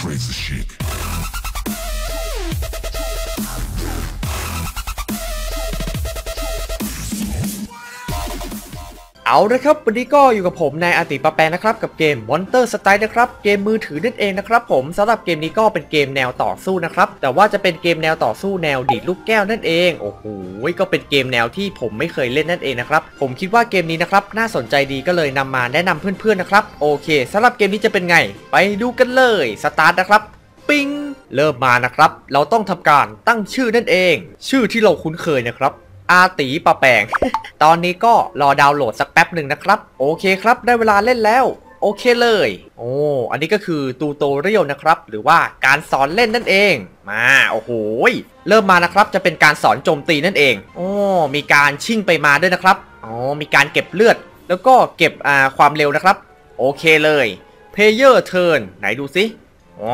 crazy shit. เอาละครับวันนี้ก็อยู่กับผมนายอาติปะแปงนะครับกับเกม Monster Style นะครับเกมมือถือนั่นเองนะครับผมสำหรับเกมนี้ก็เป็นเกมแนวต่อสู้นะครับแต่ว่าจะเป็นเกมแนวต่อสู้แนวดีดลูกแก้วนั่นเองโอ้โหก็เป็นเกมแนวที่ผมไม่เคยเล่นนั่นเองนะครับผมคิดว่าเกมนี้นะครับน่าสนใจดีก็เลยนำมาแนะนำเพื่อนๆนะครับโอเคสำหรับเกมนี้จะเป็นไง ไปดูกันเลยสตาร์ทนะครับปิ้งเริ่มมานะครับ เราต้องทำการตั้งชื่อนั่นเอง ชื่อที่เราคุ้นเคยนะครับ อาตีปะแปง ตอนนี้ก็รอดาวน์โหลดสักแป๊บหนึ่งนะครับ โอเคครับ ได้เวลาเล่นแล้ว โอเคเลย โอ้ อันนี้ก็คือตูโตเรียลนะครับ หรือว่าการสอนเล่นนั่นเอง มา โอ้โห เริ่มมานะครับ จะเป็นการสอนโจมตีนั่นเอง โอ้ มีการชิ่งไปมาด้วยนะครับ อ๋อ มีการเก็บเลือด แล้วก็เก็บอ่าความเร็วนะครับ โอเคเลย Player Turn ไหนดูสิอ๋อ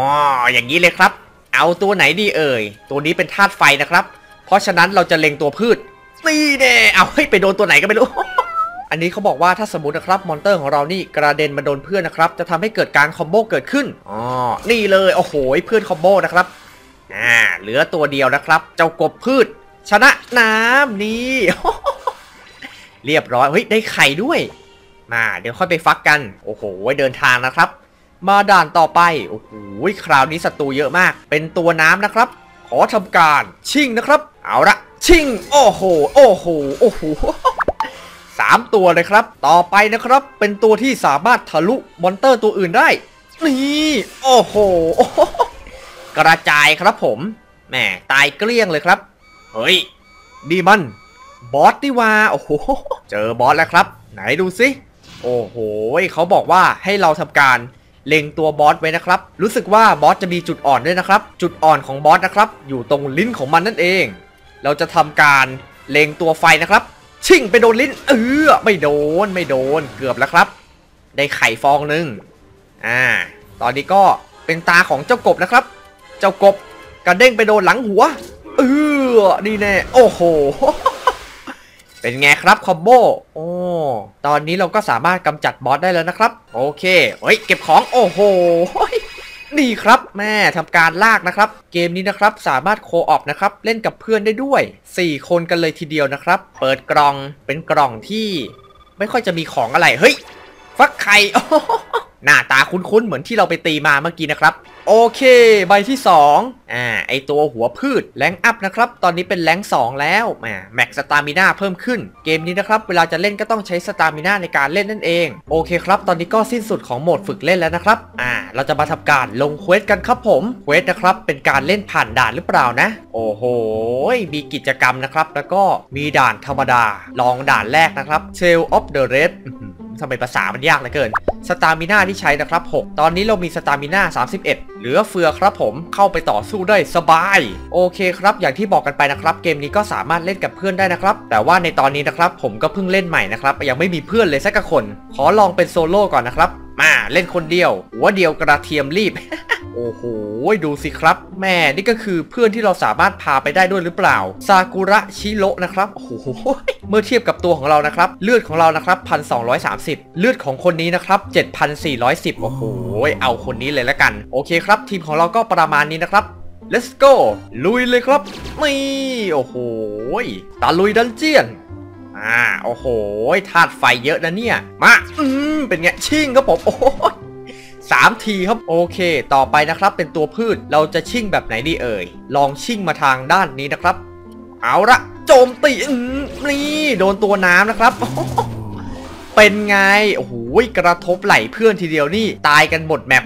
อย่างนี้เลยครับ เอาตัวไหนดีเอ่ย ตัวนี้เป็นธาตุไฟนะครับ เพราะฉะนั้นเราจะเล็งตัวพืช นี่แน่เอาให้ไปโดนตัวไหนก็ไม่รู้ อันนี้เขาบอกว่าถ้าสมมตินะครับมอนเตอร์ของเรานี่กระเด็นมาโดนเพื่อนนะครับ จะทำให้เกิดการคอมโบเกิดขึ้นอ๋อนี่เลยโอ้โหเพื่อนคอมโบนะครับอ่าเหลือตัวเดียวนะครับ เจ้ากบพืช ชนะน้ำนี่เรียบร้อยเฮ้ยได้ไข่ด้วยมาเดี๋ยวค่อยไปฟักกัน โอ้โหเดินทางนะครับ มาด่านต่อไป โอ้โห คราวนี้ศัตรูเยอะมาก เป็นตัวน้ำนะครับ ขอทำการชิงนะครับ เอาละชิง โอ้โห โอ้โห โอ้โหสามตัวเลยครับ ต่อไปนะครับ เป็นตัวที่สามารถทะลุมอนเตอร์ตัวอื่นได้ นี่ โอ้โห กระจายครับผม แหม ตายเกลี้ยงเลยครับ เฮ้ย ดีมัน บอสดีว่า โอ้โห เจอบอสแล้วครับ ไหนดูสิ โอ้โห เขาบอกว่าให้เราทำการเล็งตัวบอสไว้นะครับ รู้สึกว่าบอสจะมีจุดอ่อนด้วยนะครับ จุดอ่อนของบอสนะครับ อยู่ตรงลิ้นของมันนั่นเอง เราจะทำการเลงตัวไฟนะครับ ชิ่งไปโดนลิ้น เออไม่โดนไม่โดนเกือบแล้วครับ ได้ไข่ฟองหนึ่งอ่า ตอนนี้ก็เป็นตาของเจ้ากบนะครับ เจ้ากบกระเด้งไปโดนหลังหัว เออนี่แน่โอ้โห เป็นไงครับคอมโบโอ้ตอนนี้เราก็สามารถกำจัดบอสได้แล้วนะครับ โอเคเฮ้ยเก็บของโอ้โห ดีครับแม่ทำการลากนะครับ เกมนี้นะครับสามารถโคออปนะครับเล่นกับเพื่อนได้ด้วย 4 คนกันเลยทีเดียวนะครับ เปิดกล่องเป็นกล่องที่ ไม่ค่อยจะมีของอะไรเฮ้ย ฟักไข่หน้าตาคุ้นๆ เหมือนที่เราไปตีมาเมื่อกี้นะครับ โอเค ใบที่2อ่าไอตัวหัวพืชแรงอัพนะครับ ตอนนี้เป็นแรง2แล้วแหมแม็กสตามิน่าเพิ่มขึ้น เกมนี้นะครับ เวลาจะเล่นก็ต้องใช้สตามิน่าในการเล่นนั่นเอง โอเคครับ ตอนนี้ก็สิ้นสุดของโหมดฝึกเล่นแล้วนะครับ อ่า เราจะมาทำการลงเควสกันครับผมเควสนะครับ เป็นการเล่นผ่านด่านหรือเปล่านะ โอ้โห มีกิจกรรมนะครับ แล้วก็มีด่านธรรมดา ลองด่านแรกนะครับ Trail of the Red ทำไมภาษามันยากเหลือเกิน สตามิน่าที่ใช้นะครับ 6 ตอนนี้เรามีสตามิน่า 31 เหลือเฟือครับผมเข้าไปต่อสู้ได้สบาย โอเคครับ อย่างที่บอกกันไปนะครับ เกมนี้ก็สามารถเล่นกับเพื่อนได้นะครับ แต่ว่าในตอนนี้นะครับ ผมก็เพิ่งเล่นใหม่นะครับ ยังไม่มีเพื่อนเลยสักคน ขอลองเป็นโซโล่ก่อนนะครับ มาเล่นคนเดียว หัวเดียวกระเทียมรีบ โอ้โห ดูสิครับ แม่นี่ก็คือเพื่อนที่เราสามารถพาไปได้ด้วยหรือเปล่า ซากุระชิโระนะครับ โอ้โห เมื่อเทียบกับตัวของเรานะครับ เลือดของเรานะครับ1,230เลือดของคนนี้นะครับ7,410โอ้โห เอาคนนี้เลยละกัน โอเคครับ ทีมของเราก็ประมาณนี้นะครับ let's go ลุยเลยครับนี่โอ้โหตาลุยดันเจียนอ่าโอ้โหธาตุไฟเยอะนะเนี่ย มา อืมเป็นไงชิ่งครับผมโอ้โหสามทีครับโอเค ต่อไปนะครับเป็นตัวพืชเราจะชิ่งแบบไหนดีเอ่ย ลองชิ่งมาทางด้านนี้นะครับ เอาละโจมตีอืมนี่โดนตัวน้ำนะครับ เป็นไง โอ้โหกระทบไหลเพื่อนทีเดียวนี่ตายกันหมดแมป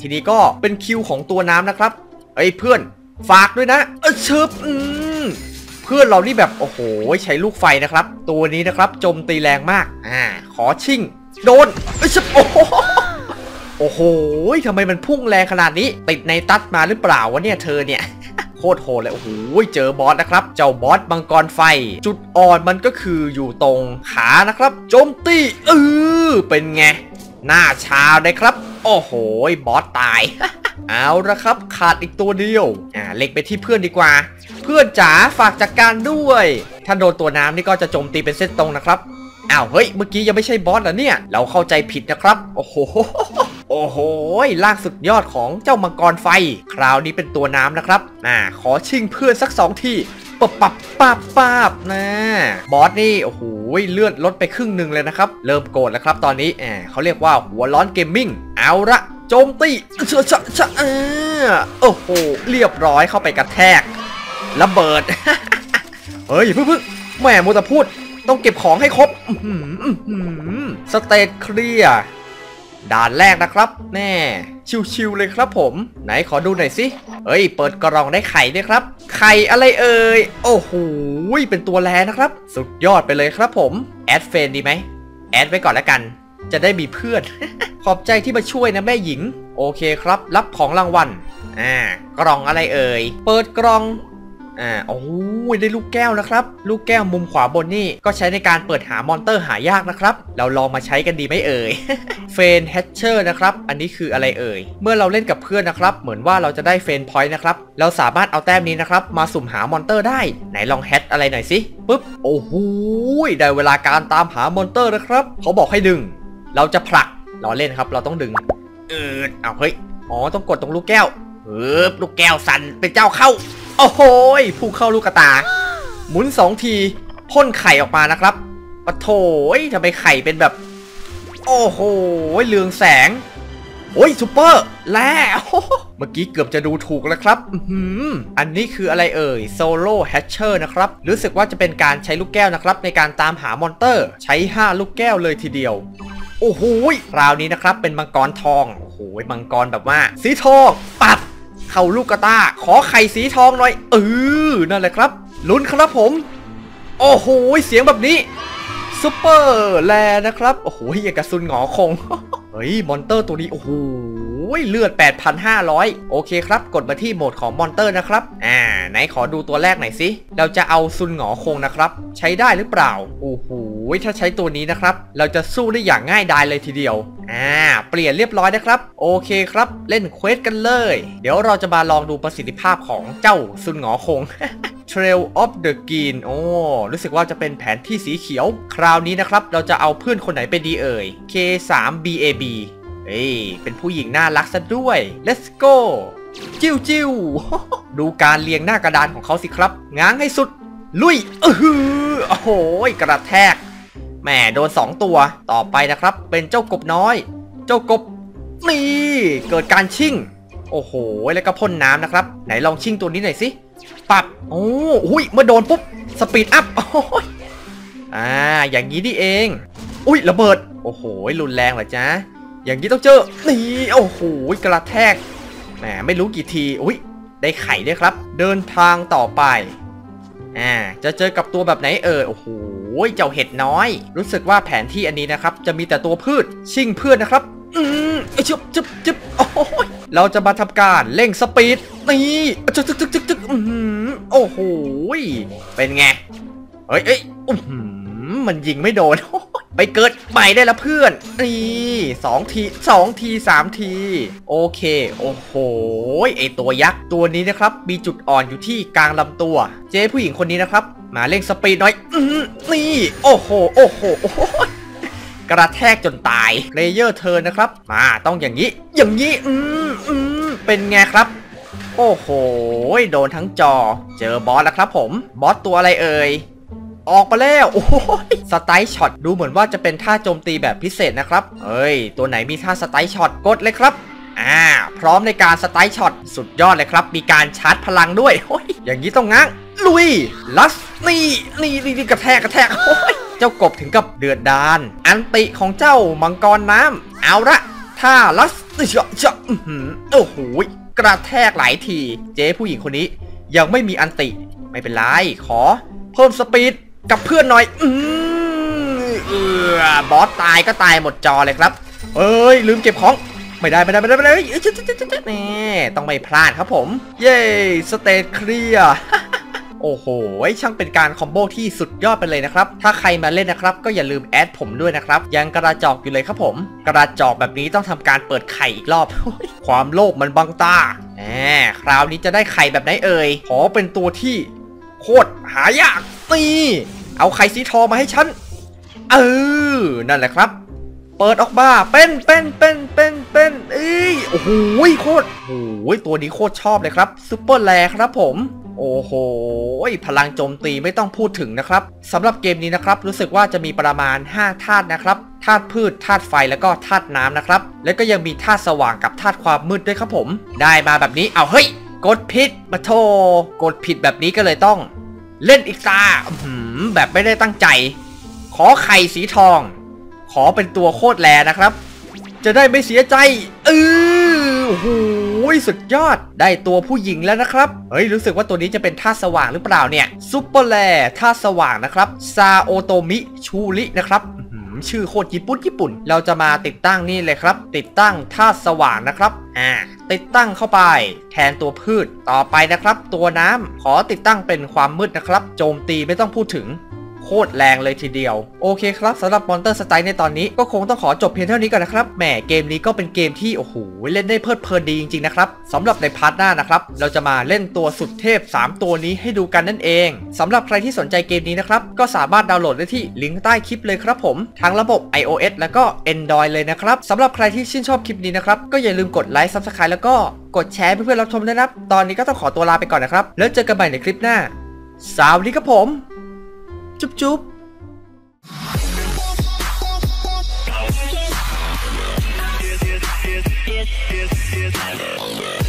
ทีนี้ก็เป็นคิวของตัวน้ำนะครับเอ้เพื่อนฝากด้วยนะเออชึบอืมเพื่อนเรานี่แบบโอ้โหใช้ลูกไฟนะครับ ตัวนี้นะครับโจมตีแรงมากอ่าขอชิ่ง โดนเอ้ยชึบโอ้ โอ้โหทำไมมันพุ่งแรงขนาดนี้ ติดในตัดมาหรือเปล่าวะเนี่ยเธอเนี่ยโคตรโหดเลยโอ้โหเจอบอสนะครับ เจ้าบอสมังกรไฟ จุดอ่อนมันก็คืออยู่ตรงขานะครับ โจมตีเออเป็นไง หน้าชาเลยครับ โอ้โหบอสตาย เอาละครับ ขาดอีกตัวเดียว อ่าเล็กไปที่เพื่อนดีกว่า เพื่อนจ๋าฝากจัดกการด้วย ถ้าโดนตัวน้ำนี่ก็จะโจมตีเป็นเส้นตรงนะครับอ้าวเฮ้ยเมื่อกี้ยังไม่ใช่บอสเหรอเนี่ย เราเข้าใจผิดนะครับ โอ้โห โอ้โหล่างสุดยอดของเจ้ามังกรไฟ คราวนี้เป็นตัวน้ำนะครับอ่าขอชิงเพื่อนสักสองทีปับปับปับปับนะบอสนี่โอ้โหเลือดลดไปครึ่งหนึ่งเลยนะครับ เริ่มโกรธแล้วครับตอนนี้แหมเขาเรียกว่าหัวร้อนเกมมิ่งเอาละโจมตีเชอะชะชะเออโอ้โหเรียบร้อยเข้าไปกระแทกระเบิดเฮ้ยพึ่งพึ่งแหมมัวแต่พูด ต้องเก็บของให้ครบสเตตเคลียร์ ด่านแรกนะครับ แน่ชิวๆเลยครับผม ไหนขอดูหน่อยสิเอ้ย เปิดกล่องได้ไข่ด้วยครับ ไข่อะไรเอ่ย โอ้โหเป็นตัวแลนะครับ สุดยอดไปเลยครับผม แอดเฟนดีไหม แอดไว้ก่อนแล้วกัน จะได้มีเพื่อน ขอบใจที่มาช่วยนะแม่หญิง โอเคครับ รับของรางวัล อ่า กล่องอะไรเอ่ย เปิดกล่อง อ่าโอ้ยได้ลูกแก้วนะครับ ลูกแก้วมุมขวาบนนี่ก็ใช้ในการเปิดหามอนเตอร์หายากนะครับ เราลองมาใช้กันดีไหมเอ่ยเฟนแฮชเชอร์นะครับ อันนี้คืออะไรเอ่ย เมื่อเราเล่นกับเพื่อนนะครับ เหมือนว่าเราจะได้เฟนพอยต์นะครับ เราสามารถเอาแต้มนี้นะครับ มาสุ่มหามอนเตอร์ได้ ไหนลองแฮชอะไรหน่อยสิปุ๊บ โอ้โหได้เวลาการตามหามอนเตอร์นะครับ เขาบอกให้ดึง เราจะผลักเราเล่นครับ เราต้องดึง เออเอาเฮ้ย อ๋อ ต้องกดตรงลูกแก้วเออลูกแก้วสั่นเป็นเจ้าเข้า โอ้โหผู้เข้าลูกกระตา หมุนสองทีพ่นไข่ออกมานะครับปะโถยทำไมไข่เป็นแบบ โอ้โหเรืองแสง โอ้ยซูเปอร์แล้วเมื่อกี้เกือบจะดูถูกแล้วครับอื้อหืออันนี้คืออะไรเอ่ยโซโล่แฮชเชอร์นะครับ รู้สึกว่าจะเป็นการใช้ลูกแก้วนะครับ ในการตามหามอนเตอร์ ใช้ 5 ลูกแก้วเลยทีเดียว โอ้โหคราวนี้นะครับ เป็นมังกรทอง โอ้โหมังกรแบบว่า สีทองปับ เขาลูกกระตาขอไข่สีทองหน่อยเออนั่นแหละครับ ลุ้นครับผม โอ้โหเสียงแบบนี้ซูเปอร์แลนะครับโอ้โหอย่างกระสุนหงอคงเฮ้ยมอนเตอร์ตัวนี้โอ้โหเลือด 8,500 โอเคครับ กดมาที่โหมดของมอนเตอร์นะครับ อ่า ไหนขอดูตัวแรกหน่อยสิ เราจะเอาซุนหงอคงนะครับ ใช้ได้หรือเปล่า โอ้โห ถ้าใช้ตัวนี้นะครับ เราจะสู้ได้อย่างง่ายดายเลยทีเดียว อ่า เปลี่ยนเรียบร้อยนะครับ โอเคครับ เล่นเควสกันเลย เดี๋ยวเราจะมาลองดูประสิทธิภาพของเจ้าซุนหงอคง Trail of the Green โอ้ รู้สึกว่าจะเป็นแผนที่สีเขียว คราวนี้นะครับ เราจะเอาเพื่อนคนไหนไปดีเอ่ย K3BAB เอ้ย เป็นผู้หญิงน่ารักซะด้วย Let's go จิ้วจิ้วดูการเรียงหน้ากระดานของเขาสิครับ ง้างให้สุด ลุยเออหือโอ้โหกระแทก แหมโดน 2 ตัวต่อไปนะครับ เป็นเจ้ากบน้อย เจ้ากบนี่เกิดการชิ่ง โอ้โห แล้วก็พ่นน้ำนะครับ ไหนลองชิ่งตัวนี้หน่อยสิปับโอ้อุ้ยเมื่อโดนปุ๊บสปีดอัพโอ้ยอ่าอย่างนี้นี่เอง อุ้ยระเบิด โอ้โหรุนแรงเหรอจ๊ะอย่างนี้ต้องเจอนี่โอ้โหกระแทกแหมไม่รู้กี่ทีอุ้ยได้ไข่ด้วยครับ เดินทางต่อไป อ่าจะเจอกับตัวแบบไหนเออโอ้โหเจ้าเห็ดน้อย รู้สึกว่าแผนที่อันนี้นะครับ จะมีแต่ตัวพืชชิงเพื่อนนะครับ อืมไอชึบจึบจึบโอ้ยเราจะมาทำการเร่งสปีดนี่จึกจึกจึกจึกจึกอืมโอ้โหเป็นไงเฮ้ยเอ้ยอืม มันยิงไม่โดน ไปเกิดใหม่ได้ละเพื่อน นี่สองทีสองทีสามที โอเค โอ้โห ไอตัวยักษ์ตัวนี้นะครับ มีจุดอ่อนอยู่ที่กลางลำตัว เจ๊ผู้หญิงคนนี้นะครับ มาเร่งสปีดหน่อยอืนี่ โอ้โห โอ้โหโอ้โหกระแทกจนตายเลเยอร์เธอนะครับ มาต้องอย่างนี้ อย่างนี้ อืมอืมเป็นไงครับ โอ้โห โดนทั้งจอ เจอบอสแล้วครับผม บอสตัวอะไรเอ่ย ออกมาแล้ว โอ้ยสไตล์ช็อตดูเหมือนว่าจะเป็นท่าโจมตีแบบพิเศษนะครับ เอ้ย ตัวไหนมีท่าสไตล์ช็อตกดเลยครับอ่า พร้อมในการสไตล์ช็อตสุดยอดเลยครับ มีการชาร์จพลังด้วยโอ้ยอย่างนี้ต้องง้าง ลุย ลัสนี่นี่นี่นกระแทกกระแทกโอ้ยเจ้ากบถึงกับเดือดดาน อันติของเจ้ามังกรน้ำเอาละท่าลัสเจาะเจาะอื้อหือโอ้โหกระแทกหลายที เจ๊ผู้หญิงคนนี้ ยังไม่มีอันติไม่เป็นไรขอ เพิ่มสปีด กับเพื่อนหน่อยอืมเออบอสตายก็ตายหมดจอเลยครับ เอ้ยลืมเก็บของไม่ได้ไม่ได้ไม่ได้ไม่ได้เจ๊ต้องไม่พลาดครับผม เย้สเตตเคลียร์โอ้โห ช่างเป็นการคอมโบที่สุดยอดไปเลยนะครับ ถ้าใครมาเล่นนะครับ ก็อย่าลืมแอดผมด้วยนะครับ ยังกระจอกอยู่เลยครับผม กระจอกแบบนี้ต้องทำการเปิดไข่อีกรอบ ความโลภมันบังตาแหมคราวนี้จะได้ไข่แบบไหนเอ่ย ขอเป็นตัวที่ โคตรหายาก นี่ เอาไข่สีทองมาให้ฉัน เออ นั่นแหละครับ เปิดออกมาเป็นเป็นเป็นเป็นเป็นเอ้ย โอ้โหโคตรโอ้โหตัวนี้โคตรชอบเลยครับซูเปอร์แลครับผม โอ้โห พลังโจมตีไม่ต้องพูดถึงนะครับสำหรับเกมนี้นะครับ รู้สึกว่าจะมีประมาณ 5 ธาตุนะครับธาตุพืชธาตุไฟแล้วก็ธาตุน้ำนะครับ แล้วก็ยังมีธาตุสว่างกับธาตุความมืดด้วยครับผม ได้มาแบบนี้เอาเฮ้ยกดผิดมาโทกดผิดแบบนี้ก็เลยต้อง เล่นอีกตาแบบไม่ได้ตั้งใจ ขอไข่สีทอง ขอเป็นตัวโคตรแลนะครับ จะได้ไม่เสียใจเออโอ้โหสุดยอดได้ตัวผู้หญิงแล้วนะครับ เฮ้ย รู้สึกว่าตัวนี้จะเป็นท่าสว่างหรือเปล่าเนี่ยซุปเปอร์แลท่าสว่างนะครับซาโอโตมิชูรินะครับ ชื่อโคตรญี่ปุ่นญี่ปุ่น เราจะมาติดตั้งนี่เลยครับ ติดตั้งท่าตุสว่างนะครับอ่าติดตั้งเข้าไป แทนตัวพืชต่อไปนะครับ ตัวน้ำขอติดตั้งเป็นความมืดนะครับ โจมตีไม่ต้องพูดถึง โคตรแรงเลยทีเดียว โอเคครับสำหรับ Monster Strike ในตอนนี้ก็คงต้องขอจบเพียงเท่านี้ก่อนนะครับแหมเกมนี้ก็เป็นเกมที่โอ้โหเล่นได้เพลิดเพลินดีจริงๆนะครับสำหรับในพาร์ทหน้านะครับเราจะมาเล่นตัวสุดเทพ 3 ตัวนี้ให้ดูกันนั่นเองสำหรับใครที่สนใจเกมนี้นะครับก็สามารถดาวน์โหลดได้ที่ลิงก์ใต้คลิปเลยครับผมทั้งระบบ iOS แล้วก็ Android เลยนะครับสำหรับใครที่ชื่นชอบคลิปนี้นะครับก็อย่าลืมกดไลค์ Subscribe แล้วก็กดแชร์เพื่อนๆรับชมด้วยนะครับตอนนี้ก็ต้องขอตัวลาไปก่อนนะครับแล้วเจอกันใหม่ในคลิปหน้าสวัสดีครับผม จุ๊บจุ๊บ Yeah.